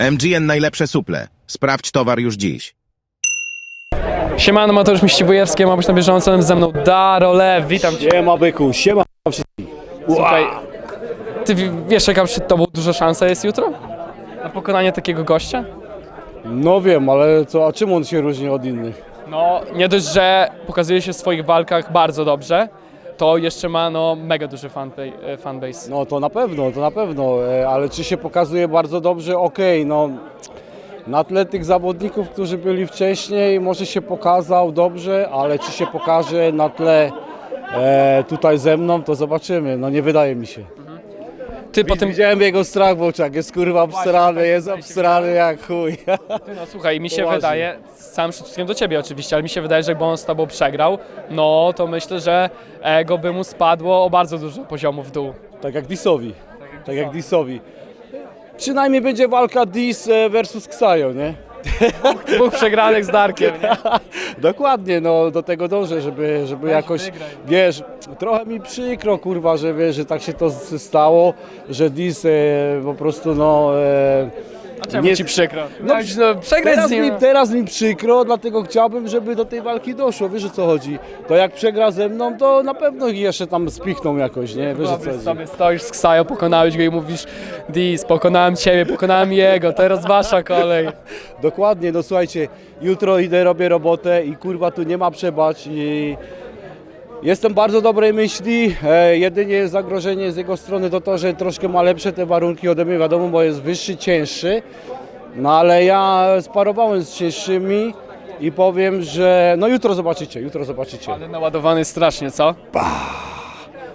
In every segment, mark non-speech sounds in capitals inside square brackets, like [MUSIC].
MGN najlepsze suple. Sprawdź towar już dziś. Siemano, Mateusz Miściwojewski, ma być na bieżąco ze mną Darolew, witam cię. Siema byku, siema wszystkich. Słuchaj, ty w- wiesz jaka przed tobą duża szansa jest jutro? Na pokonanie takiego gościa? No wiem, ale co, a czym on się różni od innych? No, nie dość, że pokazuje się w swoich walkach bardzo dobrze, to jeszcze ma no mega duży e, fanbase. No to na pewno, to na pewno, e, ale czy się pokazuje bardzo dobrze? Okej, no na tle tych zawodników, którzy byli wcześniej, może się pokazał dobrze, ale czy się pokaże na tle e, tutaj ze mną, to zobaczymy. No nie wydaje mi się. Ty po tym, Widziałem jego strach w oczach, jest kurwa obstrany, jest obstrany jak chuj. ty, no słuchaj, mi się Poważnie. wydaje, z całym szacunkiem do ciebie oczywiście, ale mi się wydaje, że jakby on z tobą przegrał, no to myślę, że ego by mu spadło o bardzo dużo poziomu w dół. Tak jak Disowi. Tak jak Disowi. Przynajmniej będzie walka Dis e, versus Ksajo, nie? Dwóch przegranych z Darkiem, nie? [LAUGHS] Dokładnie, no do tego dążę, żeby, żeby jakoś, wygraj. wiesz, trochę mi przykro, kurwa, że wiesz, że tak się to stało, że Dis e, po prostu, no... E, Czemu nie- ci przykro? No, No, no przegrać Teraz z nim. mi, teraz mi przykro, dlatego chciałbym, żeby do tej walki doszło, wiesz o co chodzi. To jak przegra ze mną, to na pewno ich jeszcze tam spichną jakoś, nie? Wiesz o co Wyobraź chodzi. sobie, stoisz z Ksajo, pokonałeś go i mówisz Dis, pokonałem ciebie, pokonałem jego, teraz wasza kolej. Dokładnie, no słuchajcie, jutro idę, robię robotę i kurwa tu nie ma przebacz i jestem bardzo dobrej myśli, e, jedynie zagrożenie z jego strony to to, że troszkę ma lepsze te warunki ode mnie, wiadomo, bo jest wyższy, cięższy, no ale ja sparowałem z cięższymi i powiem, że no jutro zobaczycie, jutro zobaczycie. Ale naładowany strasznie, co?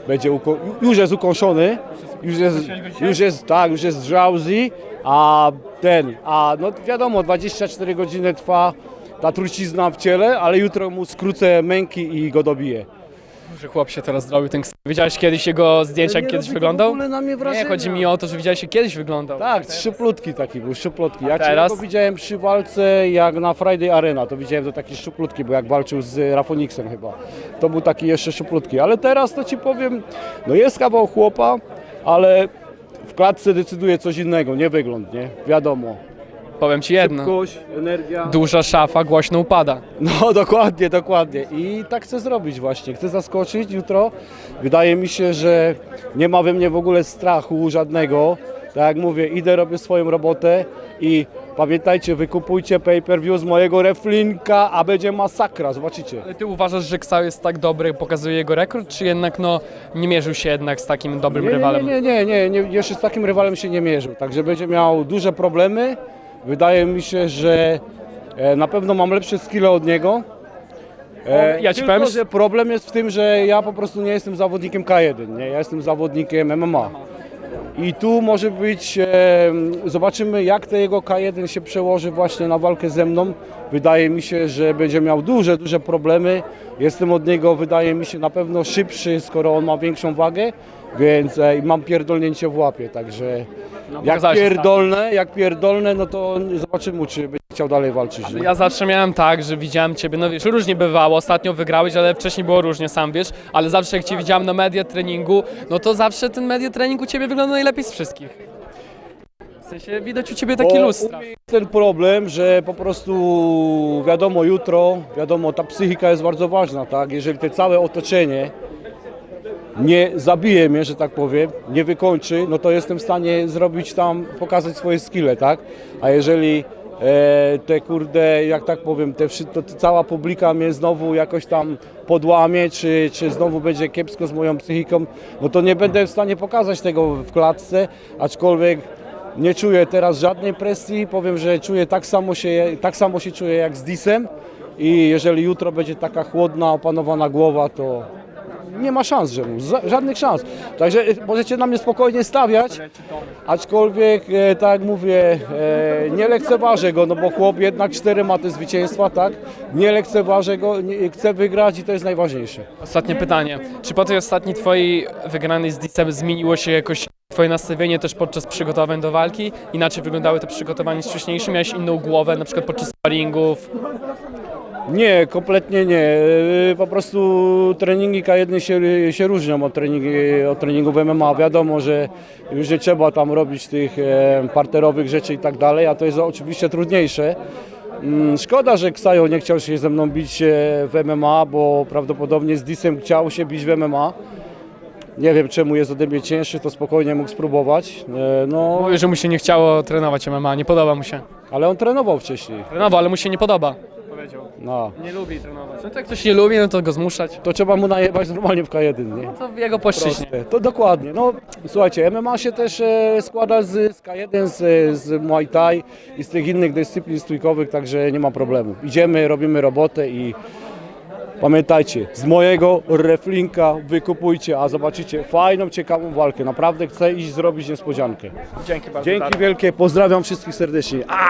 Będzie uko- już jest ukąszony, już jest, już jest, tak, już jest drowsy, a ten, a no wiadomo, 24 godziny trwa ta trucizna w ciele, ale jutro mu skrócę męki i go dobiję. Że chłop się teraz zrobił ten. Widziałeś kiedyś jego zdjęcia, jak kiedyś wyglądał? w ogóle na mnie wrażenia. Nie, chodzi mi o to, że widziałeś jak kiedyś wyglądał. Tak, szczuplutki taki był, szczuplutki. Ja teraz? cię go widziałem przy walce jak na Friday Arena, to widziałem to taki szczuplutki, bo jak walczył z Rafoniksem chyba. To był taki jeszcze szczuplutki, ale teraz to ci powiem, no jest kawał chłopa, ale w klatce decyduje coś innego, nie wygląd, nie? Wiadomo. Powiem ci jedno. Szybkość, energia. Duża szafa głośno upada. No [LAUGHS] dokładnie, dokładnie. I tak chcę zrobić właśnie. Chcę zaskoczyć jutro. Wydaje mi się, że nie ma we mnie w ogóle strachu żadnego. Tak jak mówię, idę, robię swoją robotę i pamiętajcie, wykupujcie pay-per-view z mojego reflinka, a będzie masakra, zobaczycie. Ale ty uważasz, że Ksajo jest tak dobry, pokazuje jego rekord, czy jednak no nie mierzył się jednak z takim dobrym Nie, nie, rywalem? nie, nie, nie, nie, jeszcze z takim rywalem się nie mierzył, także będzie miał duże problemy. Wydaje mi się, że e, na pewno mam lepsze skille od niego. E, ja ci tylko, powiem, że problem jest w tym, że ja po prostu nie jestem zawodnikiem K1, nie? ja jestem zawodnikiem MMA. I tu może być, e, zobaczymy jak to jego K1 się przełoży właśnie na walkę ze mną. Wydaje mi się, że będzie miał duże, duże problemy. Jestem od niego, wydaje mi się, na pewno szybszy, skoro on ma większą wagę, więc e, i mam pierdolnięcie w łapie, także jak No, pokazałeś pierdolne, jak pierdolne, no to zobaczymy, czy będzie chciał dalej walczyć. Ja zawsze miałem tak, że widziałem ciebie, no wiesz, różnie bywało, ostatnio wygrałeś, ale wcześniej było różnie, sam wiesz, ale zawsze jak cię widziałem na media treningu, no to zawsze ten media trening u ciebie wygląda najlepiej z wszystkich. W sensie widać u ciebie taki Bo lustra. u mnie jest ten problem, że po prostu wiadomo jutro, wiadomo ta psychika jest bardzo ważna, tak? Jeżeli te całe otoczenie nie zabije mnie, że tak powiem, nie wykończy, no to jestem w stanie zrobić tam, pokazać swoje skille, tak? A jeżeli te kurde, jak tak powiem, te, to cała publika mnie znowu jakoś tam podłamie, czy, czy znowu będzie kiepsko z moją psychiką, no to nie będę w stanie pokazać tego w klatce, aczkolwiek nie czuję teraz żadnej presji, powiem, że czuję tak samo się, tak samo się czuję jak z Disem i jeżeli jutro będzie taka chłodna, opanowana głowa, to nie ma szans, że żadnych szans. Także e, możecie na mnie spokojnie stawiać, aczkolwiek, e, tak jak mówię, e, nie lekceważę go, no bo chłop jednak cztery ma te zwycięstwa, tak? Nie lekceważę go, nie, chcę wygrać i to jest najważniejsze. Ostatnie pytanie, czy po tej ostatniej twojej wygranej z Disem zmieniło się jakoś twoje nastawienie też podczas przygotowań do walki? Inaczej wyglądały te przygotowania niż wcześniejsze? Miałeś inną głowę, na przykład podczas sparingów? Nie, kompletnie nie. Yy, Po prostu treningi K1 się, się różnią od, treningi, od treningów MMA. Wiadomo, że już nie trzeba tam robić tych e, parterowych rzeczy i tak dalej, a to jest oczywiście trudniejsze. Mm, Szkoda, że Ksajo nie chciał się ze mną bić e, w MMA, bo prawdopodobnie z Disem chciał się bić w MMA. Nie wiem czemu jest ode mnie cięższy, to spokojnie mógł spróbować. E, No, Mówi, że mu się nie chciało trenować MMA, nie podoba mu się. ale on trenował wcześniej. Trenował, ale mu się nie podoba. Powiedział. No. Nie lubi trenować. No to jak ktoś nie lubi, no to go zmuszać. To trzeba mu najebać normalnie w K1, nie? To w jego płaszczyźnie. Proste. To dokładnie. No, słuchajcie, MMA się też e, składa z, z K1, z, z Muay Thai i z tych innych dyscyplin stójkowych, także nie ma problemu. Idziemy, robimy robotę i pamiętajcie, z mojego reflinka wykupujcie, a zobaczycie fajną, ciekawą walkę. Naprawdę chcę iść zrobić niespodziankę. Dzięki bardzo. Dzięki wielkie, pozdrawiam wszystkich serdecznie. A!